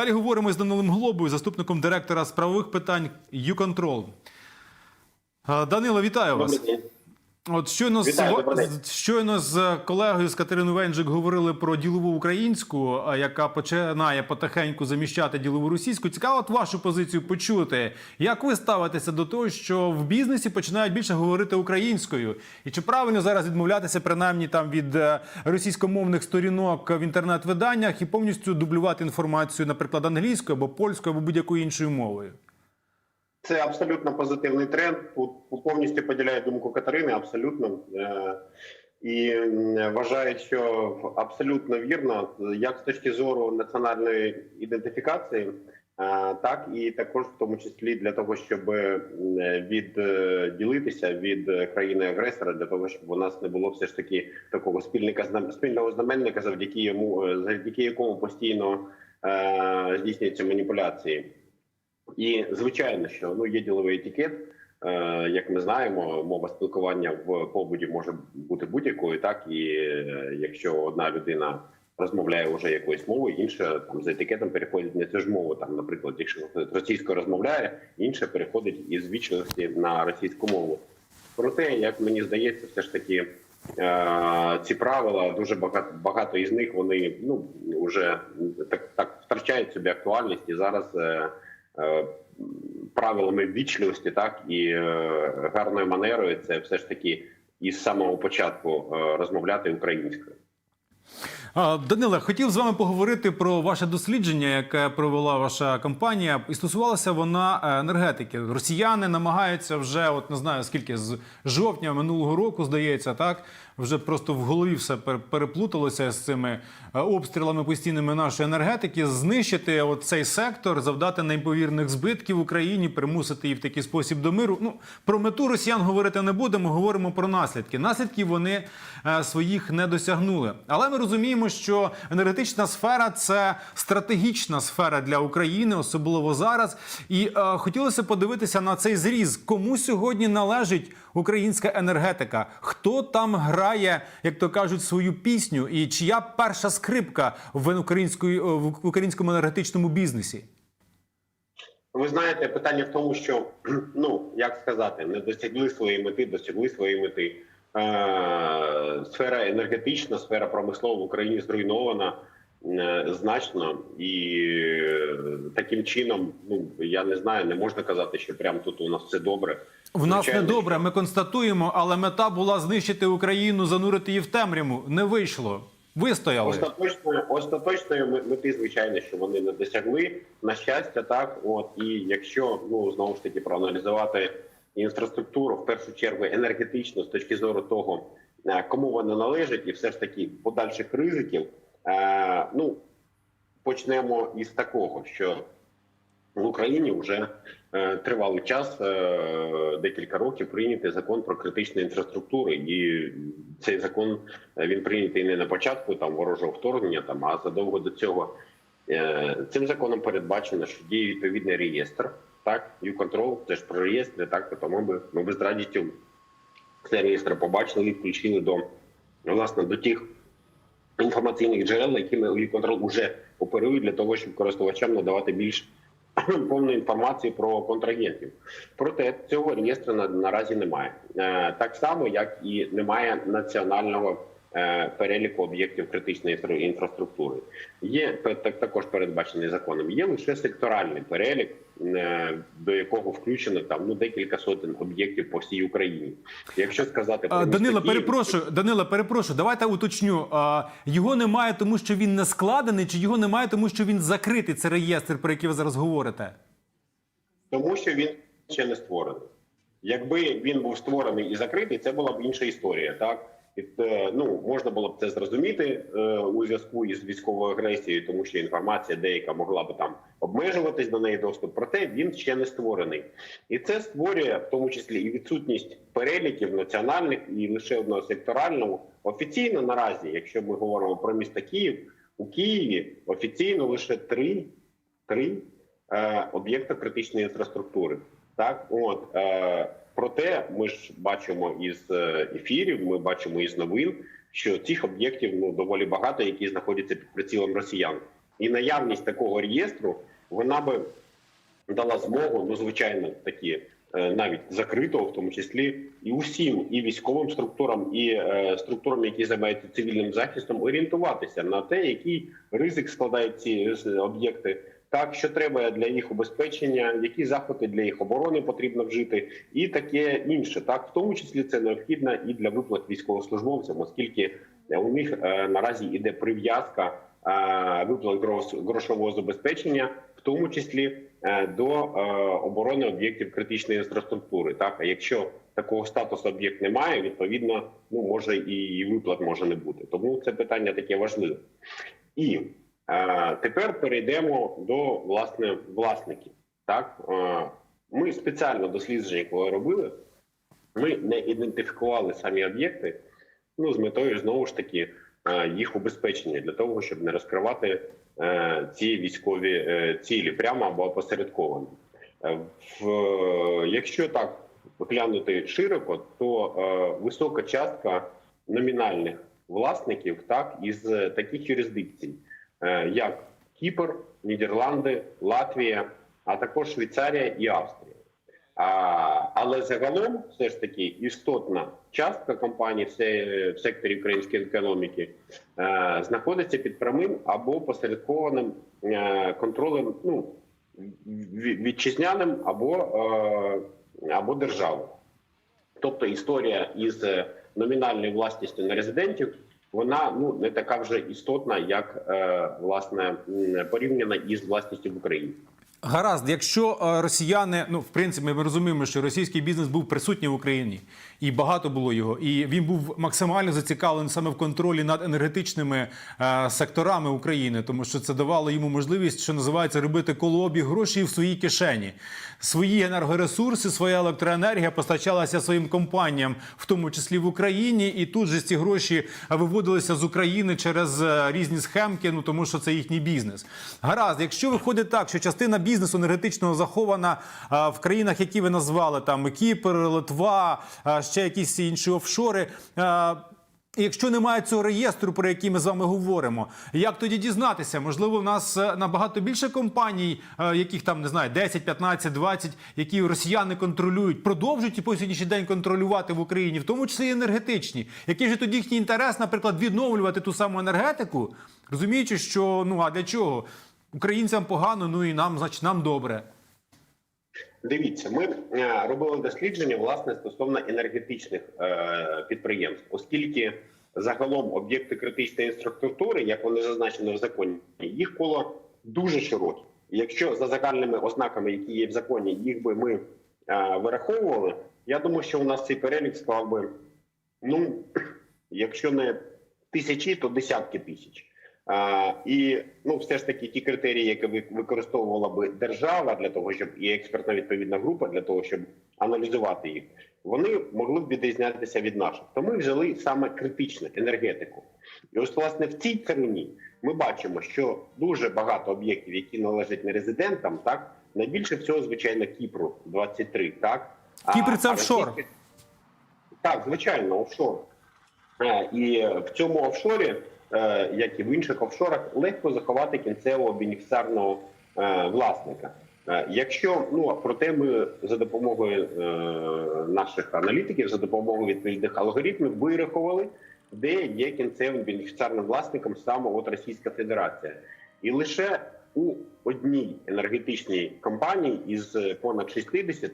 Далі говоримо з Данилом Глобою, заступником директора з правових питань. Е, Данило, вітаю вас. От щойно Вітаю, з- щойно з колегою з Катериною Венджик говорили про ділову українську, яка починає потихеньку заміщати ділову російську. Цікаво от вашу позицію почути. Як ви ставитеся до того, що в бізнесі починають більше говорити українською? І чи правильно зараз відмовлятися принаймні там від е, російськомовних сторінок в інтернет-виданнях і повністю дублювати інформацію, наприклад, англійською або польською або будь-якою іншою мовою? Це абсолютно позитивний тренд. Повністю поділяю думку Катерини, абсолютно. Е, І вважаю, що абсолютно вірно, як з точки зору національної ідентифікації, е, так і також в тому числі для того, щоб відділитися від країни-агресора, для того, щоб у нас не було все ж таки такого спільника спільного знаменника, завдяки йому, е, завдяки якому постійно е, здійснюються маніпуляції. І звичайно, що ну є діловий етикет. Е, як ми знаємо, мова спілкування в побуді може бути будь-якою, так і е, якщо одна людина розмовляє вже якоюсь мовою, інша там за етикетом переходить на цю ж мову. Там, наприклад, якщо російською розмовляє, інша переходить із вічливості на російську мову. Проте, як мені здається, все ж таки е, ці правила дуже багато багато із них вони ну вже так так втрачають собі актуальність і зараз. Е, правилами ввічливості, так і е, гарною манерою, це все ж таки із самого початку е, розмовляти українською. Даниле, хотів з вами поговорити про ваше дослідження, яке провела ваша компанія, і стосувалася вона енергетики. Росіяни намагаються вже, от не знаю скільки з жовтня минулого року, здається, так вже просто в голові все переплуталося з цими е, обстрілами постійними нашої енергетики, знищити цей сектор, завдати неймовірних збитків Україні, примусити її в такий спосіб до миру. Ну про мету росіян говорити не будемо, говоримо про наслідки. Наслідків вони е, своїх не досягнули. Але ми розуміємо, що енергетична сфера це стратегічна сфера для України, особливо зараз. І е, хотілося подивитися на цей зріз, кому сьогодні належить українська енергетика, хто там грає, як то кажуть, свою пісню, і чия перша скрипка в української в українському енергетичному бізнесі. Ви знаєте, питання в тому, що ну як сказати, не досягли своєї мети, досягли своєї мети. Е, сфера енергетична, сфера промислова в Україні зруйнована е, значно, і е, таким чином, ну я не знаю, не можна казати, що прямо тут у нас все добре. В нас не добре, ми констатуємо, але мета була знищити Україну, занурити її в темряву. Не вийшло. Вистояли. Остаточної остаточної ме- мети, звичайно, що вони не досягли. На щастя, так от і якщо ну знову ж таки проаналізувати інфраструктуру, в першу чергу енергетично, з точки зору того, е, кому вона належить, і все ж таки подальших ризиків. Е, ну почнемо із такого, що в Україні вже е, тривалий час, е, декілька років, прийнятий закон про критичну інфраструктуру, і цей закон е, він прийнятий не на початку там ворожого вторгнення, там а задовго до цього. Е, Цим законом передбачено, що діє відповідний реєстр. Так, YouControl, це ж про реєстри, так тому ми, ми би з радістю цей реєстр побачили і включили до власне до тих інформаційних джерел, якими контрол вже оперує для того, щоб користувачам надавати більш повну інформацію про контрагентів. Проте цього реєстру на, наразі немає. Е, так само, як і немає національного переліку об'єктів критичної інфраструктури. Є так, також передбачений законом. Є лише секторальний перелік, е, до якого включено там ну декілька сотень об'єктів по всій Україні. Якщо сказати про Данила, перепрошую, Данила, перепрошую. Давайте уточню. Його немає, тому що він не складений, чи його немає, тому що він закритий. Це реєстр, про який ви зараз говорите. Тому що він ще не створений. Якби він був створений і закритий, це була б інша історія. Так І, е, ну можна було б це зрозуміти е, у зв'язку із військовою агресією, тому що інформація деяка могла б там обмежуватись до неї доступ. Проте він ще не створений, і це створює в тому числі і відсутність переліків національних і лише одного секторального. Офіційно наразі, якщо ми говоримо про місто Київ, у Києві офіційно лише три, три е, об'єкта критичної інфраструктури. Так, от е, проте ми ж бачимо із е, ефірів, ми бачимо із новин, що цих об'єктів ну доволі багато, які знаходяться під прицілом росіян. І наявність такого реєстру вона би дала змогу, ну звичайно, такі е, навіть закритого, в тому числі, і усім, і військовим структурам, і е, структурам, які займаються цивільним захистом, орієнтуватися на те, який ризик складають ці е, об'єкти. Так, що треба для їх убезпечення, які заходи для їх оборони потрібно вжити, і таке інше. Так, в тому числі це необхідно і для виплат військовослужбовцям, оскільки у них е, наразі йде прив'язка е, виплат грош- грошового забезпечення, в тому числі е, до е, оборони об'єктів критичної інфраструктури. Так, а якщо такого статусу об'єкт немає, відповідно, ну може і виплат може не бути. Тому це питання таке важливе. І е, тепер перейдемо до власне власників. Так, е, ми спеціально дослідження, коли робили, ми не ідентифікували самі об'єкти, ну з метою знову ж таки е, їх убезпечення для того, щоб не розкривати е, ці військові е, цілі прямо або опосередковано. Е, В, якщо так глянути широко, то е, висока частка номінальних власників так із таких юрисдикцій, е, як Кіпр, Нідерланди, Латвія, а також Швейцарія і Австрія. Але загалом, все ж таки, істотна частка компаній в, се- в секторі української економіки е, знаходиться під прямим або посередкованим е, контролем, ну ві- вітчизняним або, е, або державою. Тобто історія із е, номінальною власністю нерезидентів, вона ну не така вже істотна, як е, власне порівняна із власністю в Україні. Гаразд, якщо е, росіяни, ну в принципі, ми розуміємо, що російський бізнес був присутній в Україні, і багато було його, і він був максимально зацікавлений саме в контролі над енергетичними е, секторами України, тому що це давало йому можливість, що називається, робити колообіг грошей в своїй кишені. Свої енергоресурси, своя електроенергія постачалася своїм компаніям, в тому числі в Україні, і тут же ці гроші виводилися з України через е, різні схемки, ну тому що це їхній бізнес. Гаразд, якщо виходить так, що частина бізнесу енергетичного захована а, в країнах, які ви назвали, там Кіпр, Литва, ще якісь інші офшори. а, Якщо немає цього реєстру, про який ми з вами говоримо, як тоді дізнатися? Можливо, в нас е, набагато більше компаній, е, яких там не знаю, 10, 15, 20, які росіяни контролюють, продовжують і по сьогоднішній день контролювати в Україні, в тому числі енергетичні. Який же тоді їхній інтерес, наприклад, відновлювати ту саму енергетику, розуміючи, що ну а для чого? Українцям погано, ну і нам, значить, нам добре. Дивіться, ми е, робили дослідження власне стосовно енергетичних е, підприємств, оскільки загалом об'єкти критичної інфраструктури, як вони зазначені в законі, їх коло дуже широке. Якщо за загальними ознаками, які є в законі, їх би ми е, вираховували, я думаю, що у нас цей перелік склав би ну, якщо не тисячі, то десятки тисяч. І ну, все ж таки ті критерії, які використовувала би держава для того, щоб і експертна відповідна група для того, щоб аналізувати їх, вони могли б відрізнятися від наших. То ми взяли саме критичну енергетику. І ось власне в цій царині ми бачимо, що дуже багато об'єктів, які належать не резидентам, так найбільше всього, звичайно, Кіпру 23, так Кіпр це офшор. російські- Так, звичайно, офшор. Е, І в цьому офшорі, як і в інших офшорах, легко заховати кінцевого бенефіціарного е, власника. Е, Якщо ну проте ми за допомогою е, наших аналітиків, за допомогою відповідних алгоритмів вирахували, де є кінцевим бенефіціарним власником саме от Російська Федерація, і лише у одній енергетичній компанії із понад 60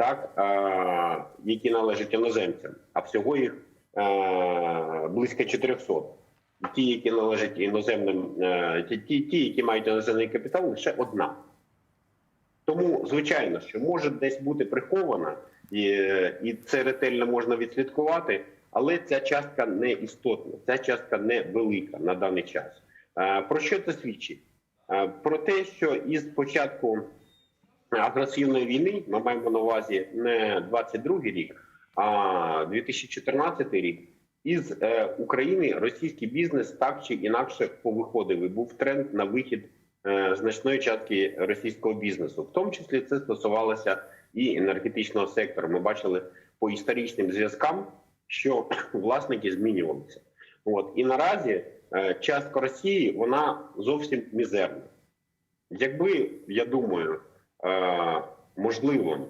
так, е, які належать іноземцям, а всього їх е, близько 400. Ті, які належать іноземним, е, ті, ті, які мають іноземний капітал, лише одна. Тому, звичайно, що може десь бути прихована, і, і це ретельно можна відслідкувати, але ця частка не істотна, ця частка не велика на даний час. Е, Про що це свідчить? Е, Про те, що із початку агресивної війни ми маємо на увазі не 22 рік, а 2014 рік. Із е, України російський бізнес так чи інакше повиходив і був тренд на вихід е, значної частки російського бізнесу. В тому числі це стосувалося і енергетичного сектору. Ми бачили по історичним зв'язкам, що власники змінювалися. От і наразі е, частка Росії вона зовсім мізерна. Якби, я думаю, можливо,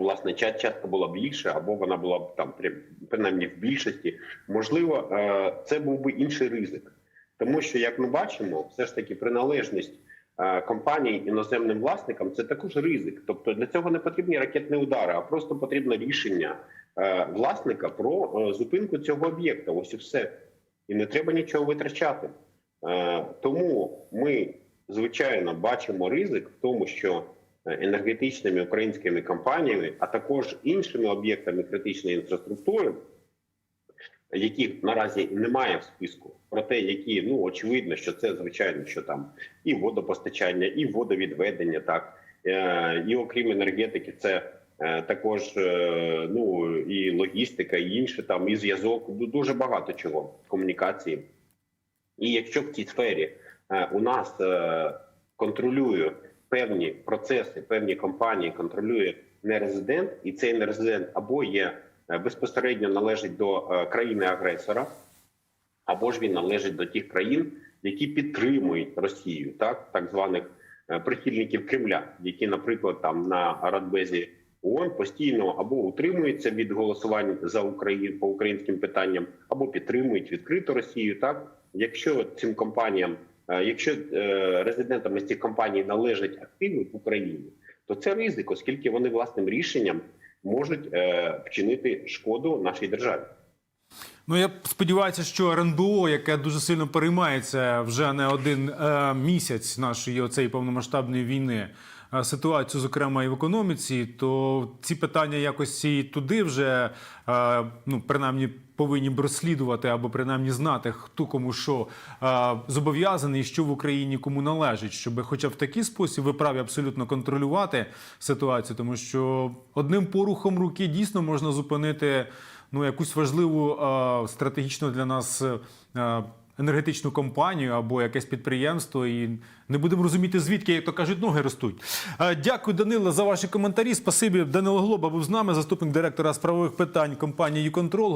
власне, ча- частка була б більша, або вона була б там при- принаймні в більшості, можливо, е, це був би інший ризик. Тому що, як ми бачимо, все ж таки приналежність е, компаній іноземним власникам це також ризик. Тобто для цього не потрібні ракетні удари, а просто потрібне рішення е, власника про зупинку цього об'єкта. Ось і все. І не треба нічого витрачати. Тому ми, звичайно, бачимо ризик в тому, що енергетичними українськими компаніями, а також іншими об'єктами критичної інфраструктури, яких наразі немає в списку, проте які ну очевидно, що це звичайно, що там і водопостачання, і водовідведення, так е, і окрім енергетики, це е, також е, ну і логістика, і інше там, і зв'язок. Ну, Дуже багато чого комунікації. І якщо в цій сфері у нас контролює певні процеси, певні компанії, контролює нерезидент, і цей нерезидент або є е, безпосередньо належить до е, країни-агресора, або ж він належить до тих країн, які підтримують Росію, так так званих е, прихильників Кремля, які, наприклад, там на Радбезі ООН постійно або утримуються від голосувань за Україну по українським питанням, або підтримують відкрито Росію. Так, якщо цим компаніям, якщо е, резидентам цих компаній належать активи в Україні, то це ризик, оскільки вони власним рішенням можуть е, вчинити шкоду нашій державі. Ну я сподіваюся, що РНБО, яке дуже сильно переймається вже не один е, місяць нашої оцеї повномасштабної війни, е, ситуацію, зокрема і в економіці, то ці питання якось і туди вже е, ну принаймні повинні б розслідувати або принаймні знати, хто кому що е, зобов'язаний, що в Україні кому належить, щоб хоча б в такий спосіб ви праві абсолютно контролювати ситуацію, тому що одним порухом руки дійсно можна зупинити ну якусь важливу е, стратегічну для нас е, енергетичну компанію або якесь підприємство, і не будемо розуміти, звідки, як то кажуть, ноги ростуть. Е, дякую, Данило, за ваші коментарі. Спасибі. Данило Глоба був з нами, заступник директора з правових питань компанії «Юконтрол».